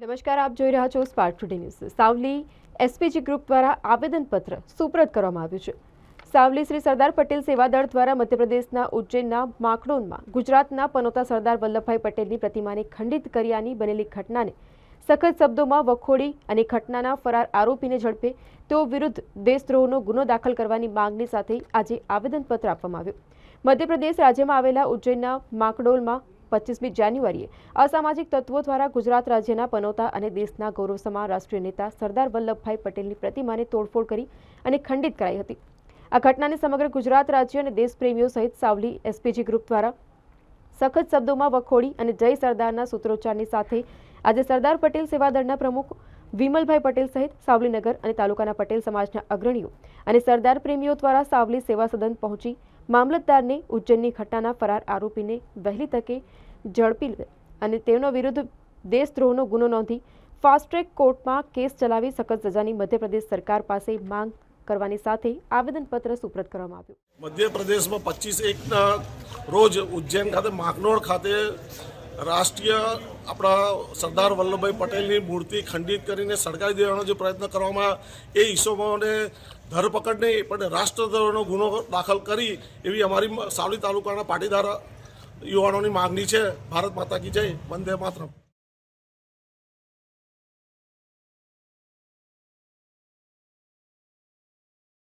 નમસ્કાર, આપ જોઈ રહ્યા છો Spark Today News Savli SPG group દ્વારા આવેદનપત્ર સુપ્રત કરવામાં આવ્યું છે. સાવલી શ્રી સરદાર પટેલ સેવાદળ દ્વારા મધ્યપ્રદેશના ઉજ્જૈનના માકડોનમાં ગુજરાતના પનોતા સરદાર વલ્લભભાઈ પટેલની પ્રતિમાને ખંડિત કર્યાની બનેલી ઘટનાને સખત શબ્દોમાં વખોડી અને ઘટનાના ફરાર આરોપીને ઝડપે તેઓ વિરુદ્ધ દેશદ્રોહનો ગુનો દાખલ કરવાની માંગણી સાથે આજે આવેદનપત્ર આપવામાં આવ્યું. મધ્યપ્રદેશ રાજ્યમાં આવેલા ઉજ્જૈનના માકડોલમાં પચીસમી જાન્યુઆરીએ અસામાજિક તત્વો દ્વારા ગુજરાત રાજ્યના પનોતા અને દેશના ગૌરવસમા રાષ્ટ્રીય નેતા સરદાર વલ્લભભાઈ પટેલની પ્રતિમાને તોડફોડ કરી અને ખંડિત કરાઈ હતી. આ ઘટનાને સમગ્ર ગુજરાત રાજ્ય અને દેશપ્રેમીઓ સહિત સાવલી એસપીજી ગ્રુપ દ્વારા સખત શબ્દોમાં વખોડી અને જય સરદારના સૂત્રોચ્ચારની સાથે આજે સરદાર પટેલ સેવાદળના પ્રમુખ વિમલભાઈ પટેલ સહિત સાવલીનગર અને તાલુકાના પટેલ સમાજના અગ્રણીઓ અને સરદાર પ્રેમીઓ દ્વારા સાવલી સેવા સદન પહોંચી મામલતદારને ઉજ્જૈનની ઘટનાના ફરાર આરોપીને વહેલી તકે ઝડપી અને તેનો વિરુદ્ધ દેશદ્રોહનો ગુનો નોંધી ફાસ્ટ ટ્રેક કોર્ટમાં કેસ ચલાવી સખત સજાની મધ્યપ્રદેશ સરકાર પાસે માંગ કરવાની સાથે આવેદનપત્ર સુપ્રત કરવામાં આવ્યું. મધ્યપ્રદેશમાં પચીસ એકના રોજ ઉજ્જૈન ખાતે માકનોડ ખાતે રાષ્ટ્રીય આપણા સરદાર વલ્લભભાઈ પટેલની મૂર્તિ ખંડિત કરીને સળગાવી દેવાનો જે પ્રયત્ન કરવામાં એ ઈસમોને ધરપકડ નહીં પણ રાષ્ટ્રદ્રોહનો ગુનો દાખલ કરી એવી અમારી સાવલી તાલુકાના પાટીદાર યુવાનોની માગણી છે. ભારત માતા કી જય. વંદે માતરમ.